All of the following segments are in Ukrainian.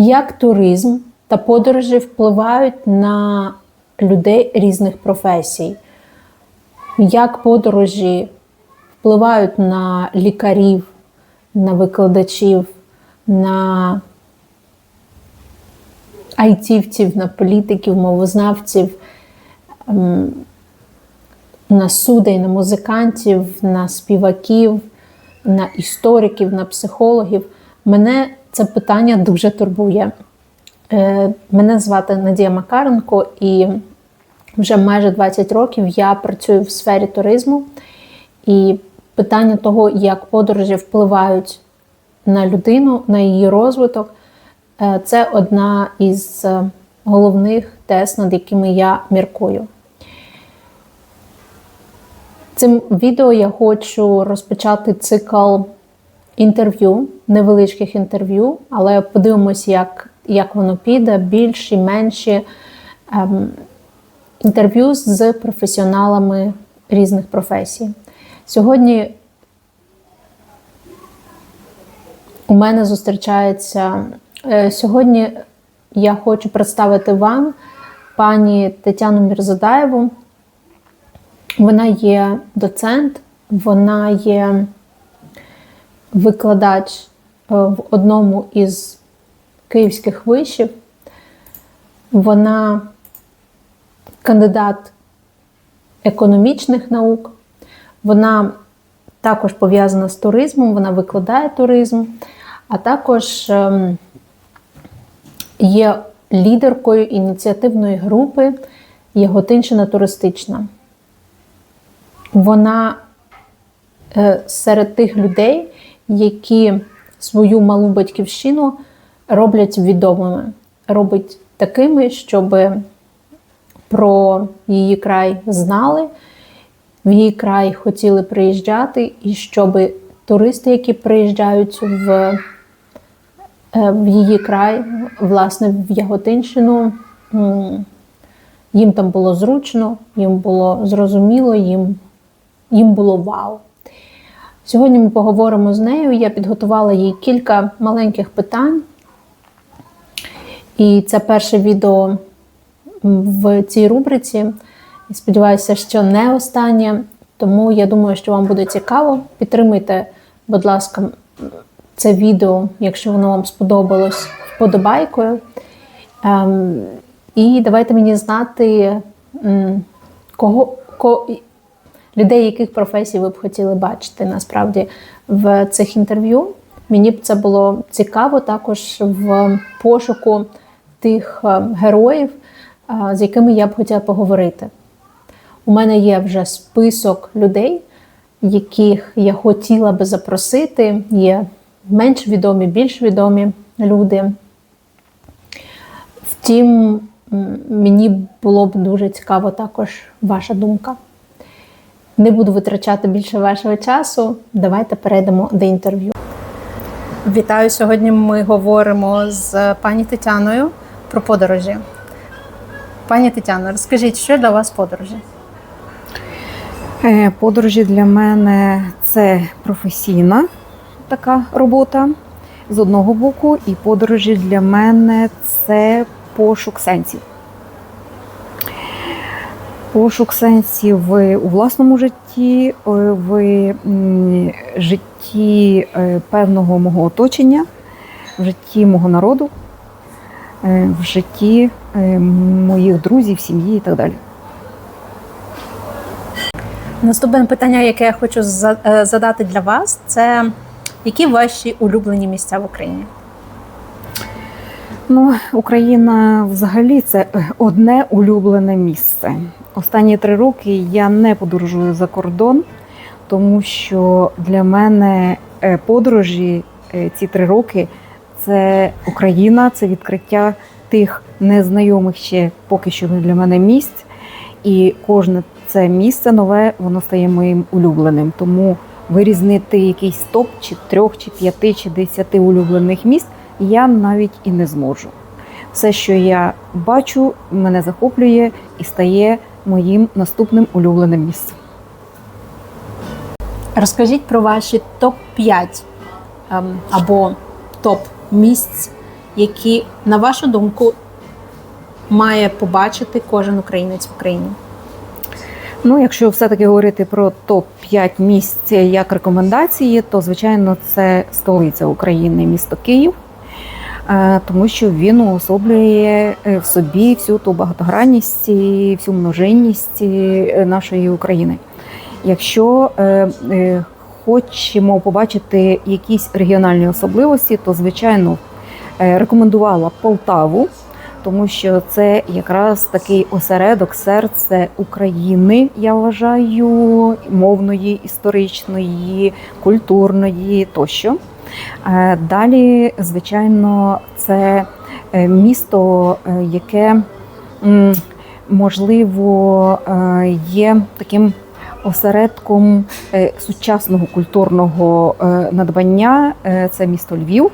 Як туризм та подорожі впливають на людей різних професій? Як подорожі впливають на лікарів, на викладачів, на айтівців, на політиків, мовознавців, ем, на судей, на музикантів, на співаків, на істориків, на психологів? Мене це питання дуже турбує. Е, Мене звати Надія Макаренко, і вже майже 20 років я працюю в сфері туризму. І питання того, як подорожі впливають на людину, на її розвиток, е, це одна із е, головних тез, над якими я міркую. Цим відео я хочу розпочати цикл інтерв'ю, невеличких інтерв'ю, але подивимось, як, як воно піде, більші, менші ем, інтерв'ю з професіоналами різних професій. Сьогодні у мене зустрічається. е, Сьогодні я хочу представити вам пані Тетяну Мірзадаєву. Вона є доцент, вона є викладач е, в одному із київських вишів. Вона кандидат економічних наук. Вона також пов'язана з туризмом, вона викладає туризм, а також ем, є лідеркою ініціативної групи Яготинщина туристична. Вона е, серед тих людей, які свою малу батьківщину роблять відомими, робить такими, щоб про її край знали, в її край хотіли приїжджати, і щоб туристи, які приїжджають в, е, в її край, власне, в Яготинщину, їм там було зручно, їм було зрозуміло, їм, їм було вау. Сьогодні ми поговоримо з нею. Я підготувала їй кілька маленьких питань. І це перше відео в цій рубриці. Сподіваюся, що не останнє. Тому я думаю, що вам буде цікаво. Підтримуйте, будь ласка, це відео, якщо воно вам сподобалось, вподобайкою. Ем, і давайте мені знати, кого, ко, людей, яких професій ви б хотіли бачити насправді в цих інтерв'ю. Мені б це було цікаво також в пошуку тих е, героїв, е, з якими я б хотіла поговорити. У мене є вже список людей, яких я хотіла би запросити. Є менш відомі, більш відомі люди. Втім, мені було б дуже цікаво також ваша думка. Не буду витрачати більше вашого часу. Давайте перейдемо до інтерв'ю. Вітаю! Сьогодні ми говоримо з пані Тетяною про подорожі. Пані Тетяно, розкажіть, що для вас подорожі? Е, Подорожі для мене це професійна така робота з одного боку, і подорожі для мене це пошук сенсів. Пошук сенсів у власному житті, е, в житті е, певного мого оточення, в житті мого народу, е, в житті моїх друзів, сім'ї і так далі. Наступне питання, яке я хочу задати для вас, це які ваші улюблені місця в Україні? Ну, Україна взагалі це е, одне улюблене місце. Останні три роки я не подорожую за кордон, тому що для мене е, подорожі е, ці три роки це Україна, це відкриття тих незнайомих ще поки що для мене місць. І кожне це місце нове, воно стає моїм улюбленим. Тому вирізнити якийсь топ чи трьох, чи п'яти, чи десяти улюблених місць я навіть і не зможу. Все, що я бачу, мене захоплює і стає моїм наступним улюбленим місцем. Розкажіть про ваші топ-5 ем, або топ місць, які, на вашу думку, має побачити кожен українець в Україні? Ну, якщо все-таки говорити про топ-5 місць як рекомендації, то звичайно це столиця України, місто Київ, тому що він уособлює е, в собі всю ту багатогранність, всю множинність е, нашої України. Якщо е, е, хочемо побачити якісь регіональні особливості, то звичайно е, рекомендувала Полтаву тому що це якраз такий осередок серце України, я вважаю, мовної, історичної, культурної тощо. Е, Далі, звичайно, це е, місто, е, яке можливо є таким осередком сучасного культурного надбання. Це місто Львів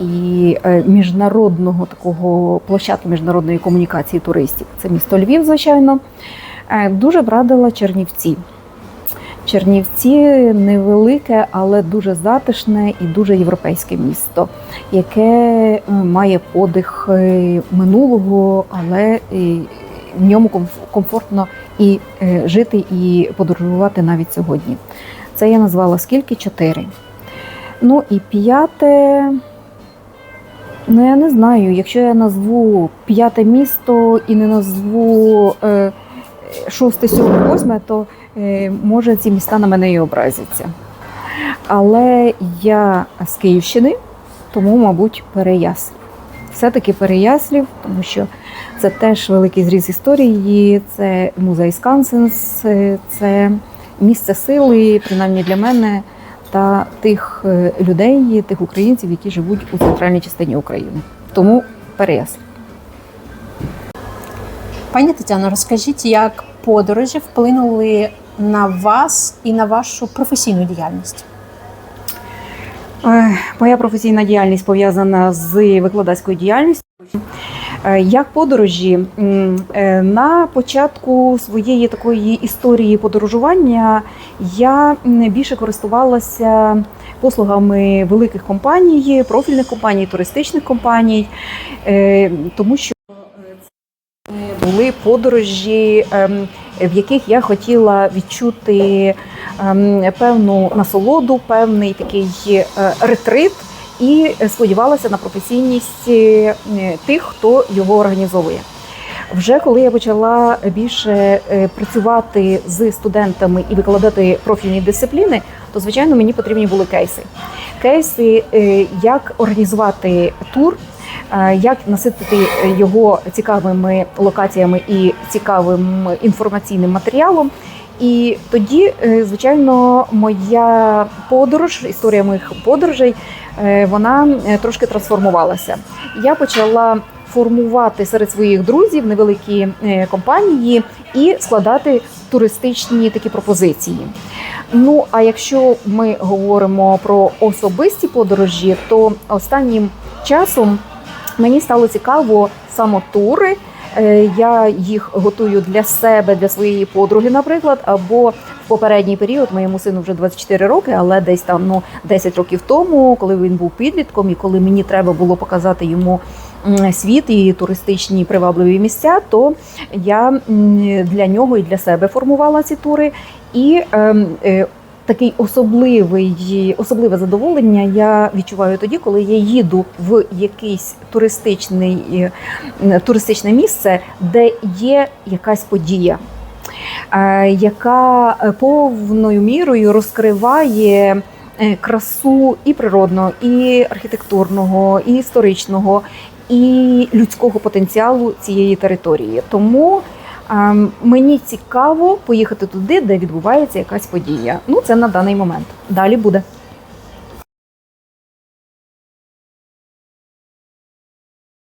і міжнародного такого площадки міжнародної комунікації туристів. Це місто Львів, звичайно. Дуже б радила Чернівці. Чернівці невелике, але дуже затишне і дуже європейське місто, яке е, має подих минулого, але е, в ньому комфортно і е, жити, і подорожувати навіть сьогодні. Це я назвала скільки? Чотири. Ну і п'яте. Ну, я не знаю, якщо я назву п'яте місто і не назву шосте, сьоме, восьме, то може ці міста на мене і образяться. Але я з Київщини, тому, мабуть, Переяслів. Все-таки Переяслів, тому що це теж великий зріз історії, це музей Скансенс, е, це місце сили, принаймні для мене, та тих е, людей, тих українців, які живуть у центральній частині України. Тому Переяслав. Пані Тетяно, розкажіть, як подорожі вплинули на вас і на вашу професійну діяльність? Моя професійна діяльність пов'язана з викладацькою діяльністю. Е, Як подорожі е, на початку своєї такої історії подорожування я більше користувалася послугами великих компаній, профільних компаній, туристичних компаній, е, тому що були подорожі, ем, в яких я хотіла відчути ем, певну насолоду, певний такий е, ретрит, і сподівалася на професійність е, тих, хто його організовує. Вже коли я почала більше е, працювати з студентами і викладати профільні дисципліни, то звичайно мені потрібні були кейси. Кейси, як організувати тур, як наситити його цікавими локаціями і цікавим інформаційним матеріалом. І тоді, е, звичайно, моя подорож, історія моїх подорожей, е, вона е, трошки трансформувалася. Я почала формувати серед своїх друзів невеликі е, компанії і складати туристичні такі пропозиції. Ну а якщо ми говоримо про особисті подорожі, то останнім часом мені стало цікаво самотури. Е, Я їх готую для себе, для своєї подруги, наприклад, або в попередній період моєму сину вже 24 роки, але десь там ну 10 років тому, коли він був підлітком, і коли мені треба було показати йому світ і туристичні привабливі місця, то я для нього і для себе формувала ці тури. І ем, е, такий особливий, особливе задоволення я відчуваю тоді, коли я їду в якийсь туристичний, е, туристичне місце, де є якась подія. е, Яка е, повною мірою розкриває красу і природного, і архітектурного, і історичного, і людського потенціалу цієї території. Тому Мені цікаво поїхати туди, де відбувається якась подія. Ну, це на даний момент. Далі буде.